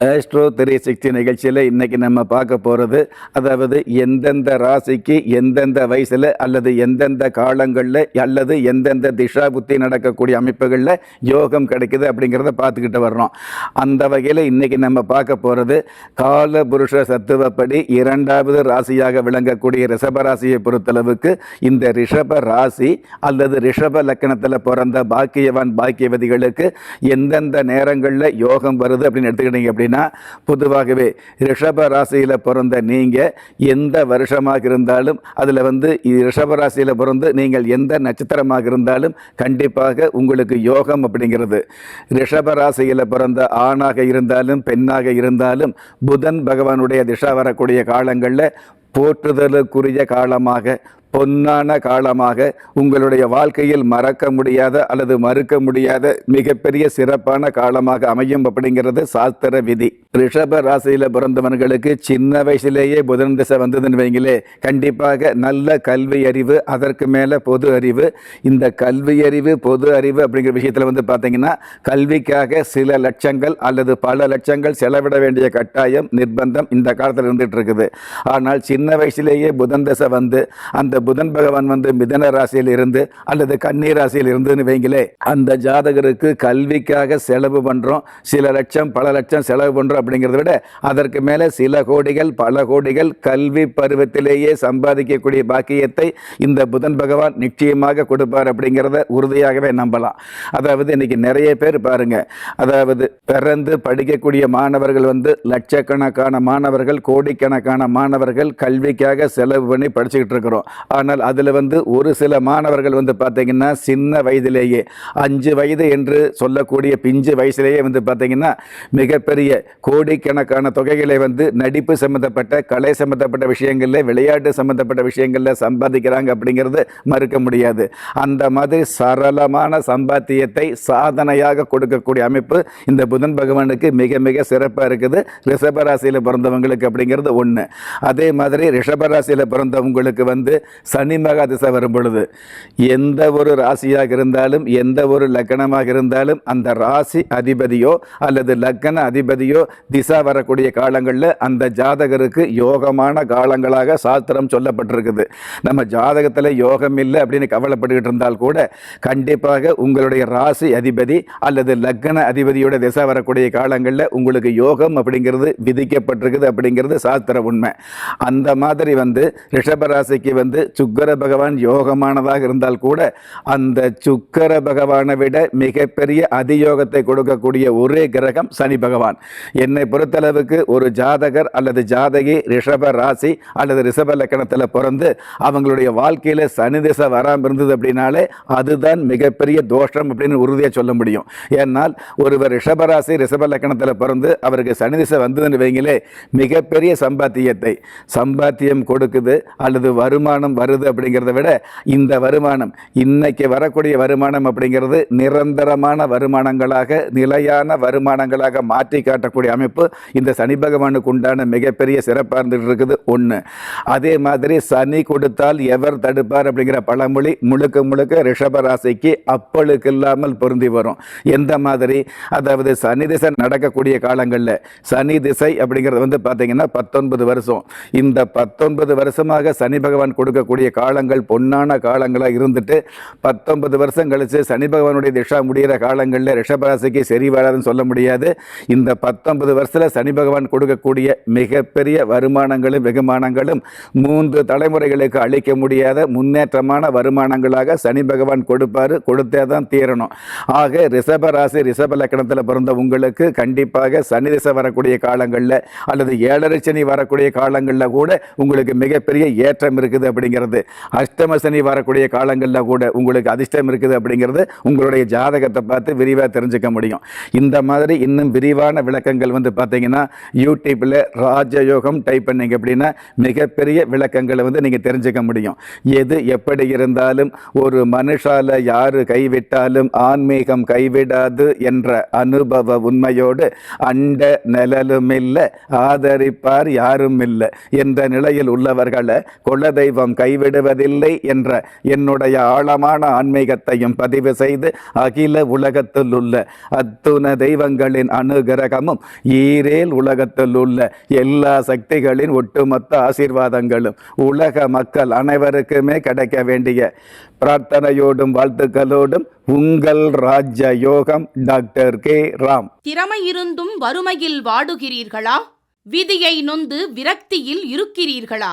Astro three sixty நிகழ்ச்சியில் இன்றைக்கி நம்ம பார்க்க போகிறது அதாவது எந்தெந்த ராசிக்கு எந்தெந்த வயசில் அல்லது எந்தெந்த காலங்களில் அல்லது எந்தெந்த திஷா புத்தி நடக்கக்கூடிய அமைப்புகளில் யோகம் கிடைக்குது அப்படிங்கிறத பார்த்துக்கிட்டு வர்றோம். அந்த வகையில் இன்றைக்கி நம்ம பார்க்க போகிறது கால புருஷ சத்துவப்படி இரண்டாவது ராசியாக விளங்கக்கூடிய ரிஷப ராசியை பொறுத்தளவுக்கு இந்த ரிஷப ராசி அல்லது ரிஷப லக்கணத்தில் பிறந்த பாக்கியவான் பாக்கியவதிகளுக்கு எந்தெந்த நேரங்களில் யோகம் வருது அப்படின்னு எடுத்துக்கிட்டீங்க அப்படின்னா பொதுவாகவே ரிஷப ராசியில் பிறந்த நீங்கள் எந்த வருஷமாக இருந்தாலும் அதில் வந்து ரிஷப ராசியில் பிறந்து நீங்கள் எந்த நட்சத்திரமாக இருந்தாலும் கண்டிப்பாக உங்களுக்கு யோகம் அப்படிங்கிறது. ரிஷப ராசியில் பிறந்த ஆணாக இருந்தாலும் பெண்ணாக இருந்தாலும் புதன் பகவானுடைய திசா வரக்கூடிய காலங்களில் போற்றுதலுக்குரிய காலமாக பொன்னான காலமாக உங்களுடைய வாழ்க்கையில் மறக்க முடியாத அல்லது மறுக்க முடியாத மிகப்பெரிய சிறப்பான காலமாக அமையும் அப்படிங்கிறது சாஸ்திர விதி. ரிஷப ராசியில் பிறந்தவர்களுக்கு சின்ன வயசுலேயே புதன் திசை வந்ததுன்னு வைங்களே கண்டிப்பாக நல்ல கல்வி அறிவு அதற்கு மேலே பொது அறிவு. இந்த கல்வி அறிவு பொது அறிவு அப்படிங்கிற விஷயத்தில் வந்து பார்த்தீங்கன்னா கல்விக்காக சில லட்சங்கள் அல்லது பல லட்சங்கள் செலவிட வேண்டிய கட்டாயம் நிர்பந்தம் இந்த காலத்தில் இருந்துகிட்டு இருக்குது. ஆனால் சின்ன வயசுலேயே புதன் திசை வந்து அந்த புதன் பகவான் வந்து மிதன ராசியில் இருந்து அல்லது கண்ணீர் ராசியில் இருந்துன்னு வைங்களே அந்த ஜாதகருக்கு கல்விக்காக செலவு பண்ணுறோம் சில லட்சம் பல லட்சம் செலவு பண்ணுறோம் அப்படிங்கிறத விட அதற்கு மேலே சில கோடிகள் பல கோடிகள் கல்வி பருவத்திலேயே சம்பாதிக்கக்கூடிய பாக்கியத்தை இந்த புதன் பகவான் நிச்சயமாக கொடுப்பார் அப்படிங்கிறத உறுதியாகவே நம்பலாம். அதாவது இன்னைக்கு நிறைய பேர் பாருங்க அதாவது பிறந்து படிக்கக்கூடிய மாணவர்கள் வந்து லட்சக்கணக்கான மாணவர்கள் கோடிக்கணக்கான மாணவர்கள் கல்விக்காக செலவு பண்ணி படிச்சுக்கிட்டு இருக்கிறோம். ஆனால் அதில் வந்து ஒரு சில மாணவர்கள் வந்து பார்த்தீங்கன்னா சின்ன வயதிலேயே அஞ்சு வயது என்று சொல்லக்கூடிய பிஞ்சு வயசுலேயே வந்து பார்த்தீங்கன்னா மிகப்பெரிய கோடிக்கணக்கான தொகைகளை வந்து நடிப்பு சம்மந்தப்பட்ட கலை சம்மந்தப்பட்ட விஷயங்களில் விளையாட்டு சம்மந்தப்பட்ட விஷயங்களில் சம்பாதிக்கிறாங்க அப்படிங்கிறது மறுக்க முடியாது. அந்த மாதிரி சரளமான சம்பாத்தியத்தை சாதனையாக கொடுக்கக்கூடிய அமைப்பு இந்த புதன் பகவானுக்கு மிக மிக சிறப்பாக இருக்குது. ரிஷபராசியில் பிறந்தவங்களுக்கு அப்படிங்கிறது ஒன்று அதே மாதிரி ரிஷபராசியில் பிறந்தவங்களுக்கு வந்து சனி மகா திசை வரும் பொழுது எந்த ஒரு ராசியாக இருந்தாலும் எந்த ஒரு லக்கணமாக இருந்தாலும் அந்த ராசி அதிபதியோ அல்லது லக்கண அதிபதியோ திசா வரக்கூடிய காலங்களில் அந்த ஜாதகருக்கு யோகமான காலங்களாக சாஸ்திரம் சொல்லப்பட்டிருக்குது. நம்ம ஜாதகத்தில் யோகம் இல்லை அப்படின்னு கவலைப்பட்டுக்கிட்டு இருந்தால் கூட கண்டிப்பாக உங்களுடைய ராசி அதிபதி அல்லது லக்ன அதிபதியோட திசை வரக்கூடிய காலங்களில் உங்களுக்கு யோகம் அப்படிங்கிறது விதிக்கப்பட்டிருக்குது அப்படிங்கிறது சாஸ்திர உண்மை. அந்த மாதிரி வந்து ரிஷபராசிக்கு வந்து சுக்கர பகவான் யோகமானதாக இருந்தால் கூட அந்த சுக்கர பகவானை விட மிகப்பெரிய அதியோகத்தை கொடுக்கக்கூடிய ஒரே கிரகம் சனி பகவான். என்னை பொறுத்தளவுக்கு ஒரு ஜாதகர் அல்லது ஜாதகி ரிஷப ராசி அல்லது ரிஷப லக்கணத்தில் பிறந்து அவங்களுடைய வாழ்க்கையில் சனி திசை வராமல் இருந்தது அப்படின்னாலே அதுதான் மிகப்பெரிய தோஷம் அப்படின்னு உறுதியாக சொல்ல முடியும். ஏன்னால் ஒருவர் ரிஷபராசி ரிஷப லக்கணத்தில் பிறந்து அவருக்கு சனி திசை வந்ததுன்னு வைங்களே மிகப்பெரிய சம்பாத்தியத்தை சம்பாத்தியம் கொடுக்குது அல்லது வருமானம் வருது அப்படிங்கிறத விட இந்த வருமானம் இன்னைக்கு வரக்கூடிய வருமானம் அப்படிங்கிறது நிரந்தரமான வருமானங்களாக நிலையான வருமானங்களாக மாற்றி காட்டக்கூடிய அமைப்பு இந்த சனி பகவானுக்கு உண்டான மிகப்பெரிய சிறப்பாக இருந்துட்டு இருக்குது ஒன்று அதே மாதிரி சனி கொடுத்தால் எவர் தடுப்பார் அப்படிங்கிற பழமொழி முழுக்க முழுக்க ரிஷப ராசிக்கு அப்பளுக்கு இல்லாமல் பொருந்தி வரும். எந்த மாதிரி? அதாவது சனி திசை நடக்கக்கூடிய காலங்களில் சனி திசை அப்படிங்கிறது வந்து பார்த்தீங்கன்னா பத்தொன்பது வருஷம். இந்த பத்தொன்பது வருஷமாக சனி பகவான் கொடுக்க இருக்கக்கூடிய காலங்கள் பொன்னான காலங்களாக இருந்துட்டு பத்தொன்பது வருஷம் கழித்து சனி பகவானுடைய திஷா முடிகிற காலங்களில் ரிஷபராசிக்கு சரி வராதுன்னு சொல்ல முடியாது. இந்த பத்தொன்பது வருஷத்தில் சனி பகவான் கொடுக்கக்கூடிய மிகப்பெரிய வருமானங்களும் வெகுமானங்களும் மூன்று தலைமுறைகளுக்கு அளிக்க முடியாத முன்னேற்றமான வருமானங்களாக சனி பகவான் கொடுப்பார். கொடுத்தே தான் தீரணும். ஆக ரிஷபராசி ரிஷப லக்கணத்தில் பிறந்த உங்களுக்கு கண்டிப்பாக சனி திசை வரக்கூடிய காலங்களில் அல்லது ஏழரை சனி வரக்கூடிய காலங்களில் கூட உங்களுக்கு மிகப்பெரிய ஏற்றம் இருக்குது அப்படிங்கிற அப்படிங்கிறது. அஷ்டம சனி வரக்கூடிய காலங்களில் கூட உங்களுக்கு அதிர்ஷ்டம் இருக்குது அப்படிங்கிறது உங்களுடைய ஜாதகத்தை பார்த்து விரிவாக தெரிஞ்சுக்க முடியும். இந்த மாதிரி இன்னும் விரிவான விளக்கங்கள் வந்து பார்த்தீங்கன்னா யூடியூப்பில் ராஜயோகம் டைப் பண்ணீங்க அப்படின்னா மிகப்பெரிய விளக்கங்களை வந்து நீங்கள் தெரிஞ்சுக்க முடியும். எது எப்படி இருந்தாலும் ஒரு மனுஷால யாரு கைவிட்டாலும் ஆன்மீகம் கைவிடாது என்ற அனுபவ உண்மையோடு அண்ட நிழலும் இல்லை ஆதரிப்பார் யாரும் இல்லை. என்ற நிலையில் உள்ளவர்களை குலதெய்வம் கைவிடுவதில்லை என்ற என்னுடைய ஆழமான ஆன்மீகத்தையும் பதிவு செய்து அகில உலகத்தில் உள்ள அத்துண தெய்வங்களின் அனுகிரகமும் ஈரேல் உலகத்தில் உள்ள எல்லா சக்திகளின் ஒட்டுமொத்த ஆசீர்வாதங்களும் உலக மக்கள் அனைவருக்குமே கிடைக்க வேண்டிய பிரார்த்தனையோடும் வாழ்த்துக்களோடும் உங்கள் ராஜ்ய யோகம் டாக்டர் கே ராம். திறமை இருந்தும் வறுமையில் வாடுகிறீர்களா? விதியை நொந்து விரக்தியில் இருக்கிறீர்களா?